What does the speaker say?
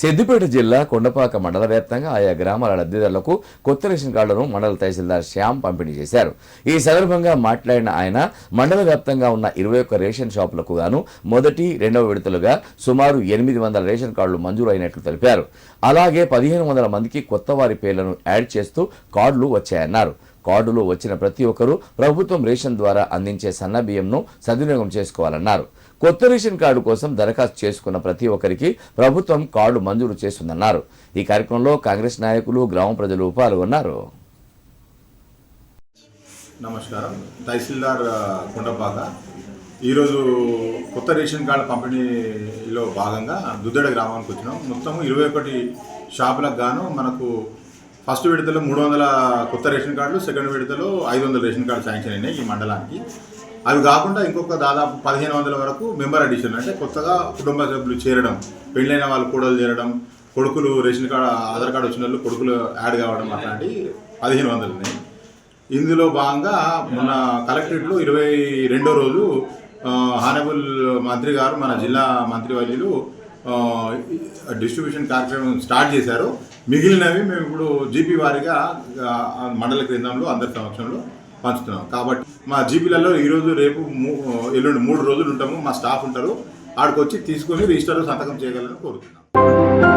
సిద్దిపేట జిల్లా కొండపాక మండల వ్యాప్తంగా ఆయా గ్రామాల లబ్ధిదారులకు కొత్త రేషన్ కార్డులను మండల తహసీల్దార్ శ్యామ్ పంపిణీ చేశారు. ఈ సందర్భంగా మాట్లాడిన ఆయన మండల వ్యాప్తంగా ఉన్న ఇరవై ఒక్క రేషన్ షాపులకు గాను మొదటి రెండవ విడతలుగా సుమారు ఎనిమిది వందల రేషన్ కార్డులు మంజూరు అయినట్లు తెలిపారు. అలాగే పదిహేను వందల మందికి కొత్త వారి పేర్లను యాడ్ చేస్తూ కార్డులు వచ్చాయన్నారు. కార్డులు వచ్చిన ప్రతి ఒక్కరూ ప్రభుత్వం రేషన్ ద్వారా అందించే సన్న బియ్యంను సద్వినియోగం చేసుకోవాలన్నారు. కొత్త రేషన్ కార్డు కోసం దరఖాస్తు చేసుకున్న ప్రతి ఒక్కరికి ప్రభుత్వం కార్డు మంజూరు చేస్తుందన్నారు. ఈ కార్యక్రమంలో కాంగ్రెస్ నాయకులు గ్రామ ప్రజలు పాల్గొన్నారు. నమస్కారం. తహసీల్దార్ కొండపాక. ఈరోజు కొత్త రేషన్ కార్డు పంపిణీలో భాగంగా దుద్దెడ గ్రామానికి వచ్చినాం. మొత్తం ఇరవై ఒకటి షాపులకు గాను మనకు ఫస్ట్ విడతలో మూడు వందల కొత్త రేషన్ కార్డులు సెకండ్ విడతలో ఐదు వందల రేషన్ కార్డు శాంక్షన్ అయినాయి ఈ మండలానికి. అవి కాకుండా ఇంకొక దాదాపు పదిహేను వందల వరకు మెంబర్ అడిషన్ అంటే కొత్తగా కుటుంబ సభ్యులు చేరడం పెళ్ళైన వాళ్ళు కూడలు చేరడం కొడుకులు రేషన్ కార్డు ఆధార్ కార్డు వచ్చిన వాళ్ళు కొడుకులు యాడ్ కావడం అట్లాంటి పదిహేను వందలు ఉన్నాయి. ఇందులో భాగంగా మన కలెక్టరేట్లో ఇరవై రెండో రోజు హానబుల్ మంత్రి గారు మన జిల్లా మంత్రి వర్యులు డిస్ట్రిబ్యూషన్ కార్యక్రమం స్టార్ట్ చేశారు. మిగిలినవి మేము ఇప్పుడు జీపీ వారిగా మండల కేంద్రంలో అందరి సమక్షంలో పంచుతున్నాం. కాబట్టి మా జీపీలలో ఈరోజు రేపు ఎల్లుండి మూడు రోజులు ఉంటాము. మా స్టాఫ్ ఉంటారు. ఆడికి వచ్చి తీసుకొని రిజిస్టర్లో సంతకం చేయగలని కోరుతున్నాం.